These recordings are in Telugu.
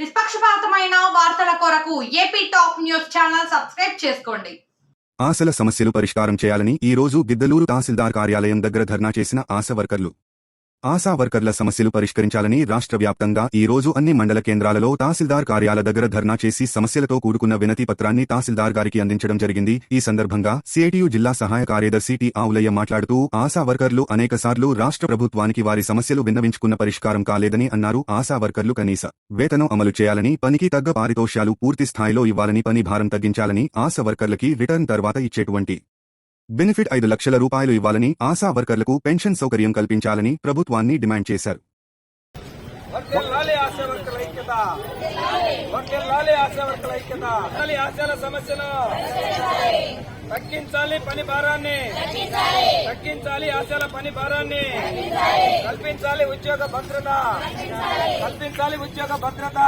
నిష్పక్షపాతమైన వార్తల కొరకు AP top news channel subscribe చేసుకోండి. ఆశల సమస్యలు పరిష్కారం చేయాలని ఈ రోజు గిద్దలూరు తహసీల్దార్ కార్యాలయం దగ్గర ధర్నా చేసిన ఆశ వర్కర్లు. ఆశా వర్కర్ల సమస్యలు పరిష్కరించాలని రాష్ట్ర వ్యాప్తంగా ఈరోజు అన్ని మండల కేంద్రాలలో తహసీల్దార్ కార్యాల దగ్గర ధర్నా చేసి సమస్యలతో కూడుకున్న వినతి పత్రాన్ని తహసీల్దార్ గారికి అందించడం జరిగింది. ఈ సందర్భంగా సిఐటియు జిల్లా సహాయ కార్యదర్శి టి ఆవులయ్య మాట్లాడుతూ ఆశా వర్కర్లు అనేకసార్లు రాష్ట్ర ప్రభుత్వానికి వారి సమస్యలు విన్నవించుకున్న పరిష్కారం కాలేదని అన్నారు. ఆశా వర్కర్లు కనీస వేతనం అమలు చేయాలని పనికి తగ్గ పారితోష్యాలు పూర్తి స్థాయిలో ఇవ్వాలని పని భారం తగ్గించాలని ఆశా వర్కర్లకి రిటర్న్ తర్వాత ఇచ్చేటువంటి బెనిఫిట్ ఐదు లక్షల రూపాయలు ఇవ్వాలని ఆశా వర్కర్లకు పెన్షన్ సౌకర్యం కల్పించాలని ప్రభుత్వాన్ని డిమాండ్ చేశారు. వర్తిల్లాలి ఆశా వర్కర్ల ఐక్యత. వర్తిల్లాలి ఆశా వర్కర్ల ఐక్యత. వర్తిల్లాలి ఆశాల సమస్యను తగ్గించాలి పని భారాన్ని. తగ్గించాలి ఆశాల పని భారాన్ని. కల్పించాలి ఉద్యోగ భద్రత. కల్పించాలి. ఉద్యోగ భద్రత.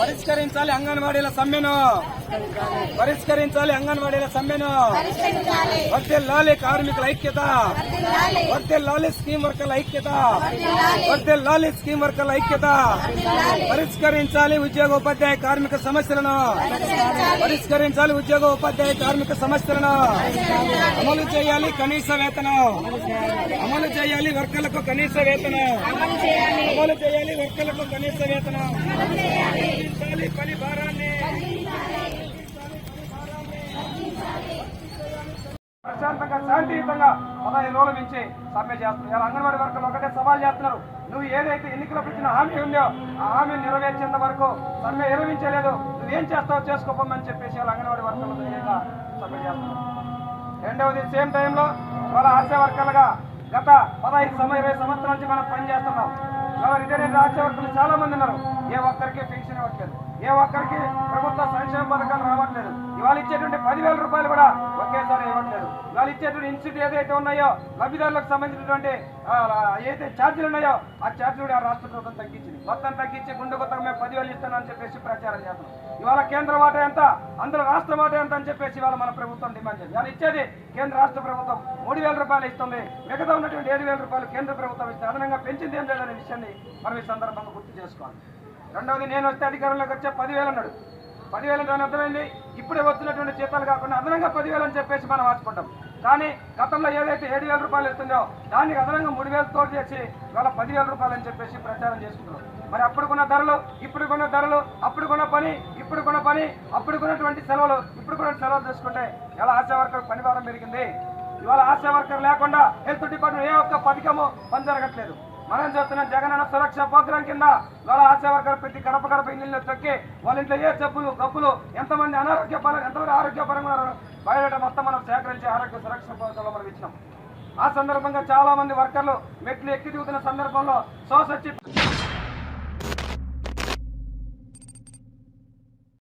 పరిష్కరించాలి అంగన్వాడీల సమ్మెను. పరిష్కరించాలి అంగన్వాడీల సమ్మెను. వర్తిల్లాలి కార్మికుల ఐక్యత. వర్తిల్లాలి స్కీమ్ వర్కర్ల ఐక్యత. వర్తిల్లాలి స్కీమ్ వర్కర్ల ఐక్యత. పరిష్కరించాలి ఉద్యోగ ఉపాధ్యాయ కార్మిక సమస్యలను. పరిష్కరించాలి. ఉద్యోగ ఉపాధ్యాయ కార్మిక సమస్యలను. అమలు చేయాలి కనీస వేతనం. అమలు చేయాలి వర్కర్లకు కనీస వేతనం. అమలు చేయాలి. వర్కర్లకు కనీస వేతనం. తగ్గించాలి పని భారాన్ని ప్రశాంతంగా శాంతియుతంగా పదహైదు రోజుల నుంచి సమ్మె చేస్తున్నారు. ఇలా అంగన్వాడీ వర్కర్లు ఒకటే సవాల్ చేస్తున్నారు. నువ్వు ఏదైతే ఎన్నికలకు ఇచ్చిన హామీ ఉందో ఆ హామీ నెరవేర్చేంత వరకు సమ్మె విరమించలేదు నువ్వేం చేస్తావో చేసుకోపోమని చెప్పేసి ఇలా అంగన్వాడీ వర్కర్లు సమ్మె చేస్తున్నారు. రెండవది సేమ్ టైంలో ఇవాళ ఆశా వర్కర్లుగా గత పదహైదు సమయ ఇరవై సంవత్సరాల నుంచి మనం పనిచేస్తున్నాం ఇవాళ రిటైర్డ్ ఆశా చాలా మంది ఉన్నారు. ఏ ఒక్కరికి పెన్షన్ ఇవ్వట్లేదు. ఏ ఒక్కరికి ప్రభుత్వ సంక్షేమ పథకాలు రావట్లేదు. వాళ్ళు ఇచ్చేటువంటి పదివేల రూపాయలు కూడా ఒకేసారి ఇవ్వట్లేదు. వాళ్ళు ఇచ్చేటువంటి ఇన్స్టిట్యూట్ ఏదైతే ఉన్నాయో లబ్ధిదారులకు సంబంధించినటువంటి ఏదైతే ఛార్జీలు ఉన్నాయో ఆ ఛార్జీలు కూడా రాష్ట్ర ప్రభుత్వం తగ్గించింది. మొత్తం తగ్గించి గుండె కొత్తగా మేము పదివేలు ఇస్తానని చెప్పేసి ప్రచారం చేస్తున్నాం. ఇవాళ కేంద్ర వాటా ఎంత? అందులో రాష్ట్ర వాటా ఎంత అని చెప్పేసి ఇవాళ మన ప్రభుత్వం డిమాండ్ చేస్తుంది ఇచ్చేది కేంద్ర రాష్ట్ర ప్రభుత్వం మూడు వేల రూపాయలు ఇస్తుంది. మిగతా ఉన్నటువంటి ఏడు వేల రూపాయలు కేంద్ర ప్రభుత్వం ఇస్తుంది అదనంగా పెంచింది ఏం లేదనే విషయాన్ని మనం ఈ సందర్భంగా గుర్తు చేసుకోవాలి. రెండవది నేను వస్తే అధికారంలోకి వచ్చే పదివేలు అన్నాడు. పదివేలు దాని అర్థమైంది? ఇప్పుడే వచ్చినటువంటి జీతాలు కాకుండా అదనంగా పదివేలు అని చెప్పేసి మనం ఆచుకుంటాం కానీ గతంలో ఏదైతే ఏడు వేల రూపాయలు ఇస్తుందో దానికి అదనంగా మూడు వేలు తోడు చేసి ఇవాళ పదివేల రూపాయలు అని చెప్పేసి ప్రచారం చేసుకుంటున్నారు మరి అప్పుడుకున్న ధరలు ఇప్పుడుకున్న ధరలు అప్పుడుకున్న పని ఇప్పుడుకున్న పని అప్పుడుకున్నటువంటి సెలవులు ఇప్పుడుకున్న సెలవులు చూసుకుంటే ఇలా ఆశా వర్కర్ పని భారం పెరిగింది. ఇవాళ ఆశా వర్కర్ లేకుండా హెల్త్ డిపార్ట్మెంట్ ఏ ఒక్క పథకము పని జరగట్లేదు మనం చూస్తున్నాం జగనన్న సురక్ష ప్రోగ్రాం కింద వాళ్ళ ఆశా వర్కర్ పెట్టి గడప గడప ఇల్లు తొక్కి వాళ్ళ ఇంట్లో ఏ జబ్బులు గబ్బులు ఎంతమంది అనారోగ్య పరంగా ఎంతమంది ఆరోగ్యపరంగా ఉన్నారో? బయోడేటా మొత్తం మనం సేకరించి ఆరోగ్య సురక్ష పథకంలో మనం ఇచ్చినాం. ఆ సందర్భంగా చాలా మంది వర్కర్లు మెట్లు ఎక్కి దిగుతున్న సందర్భంలో శ్వాస వచ్చి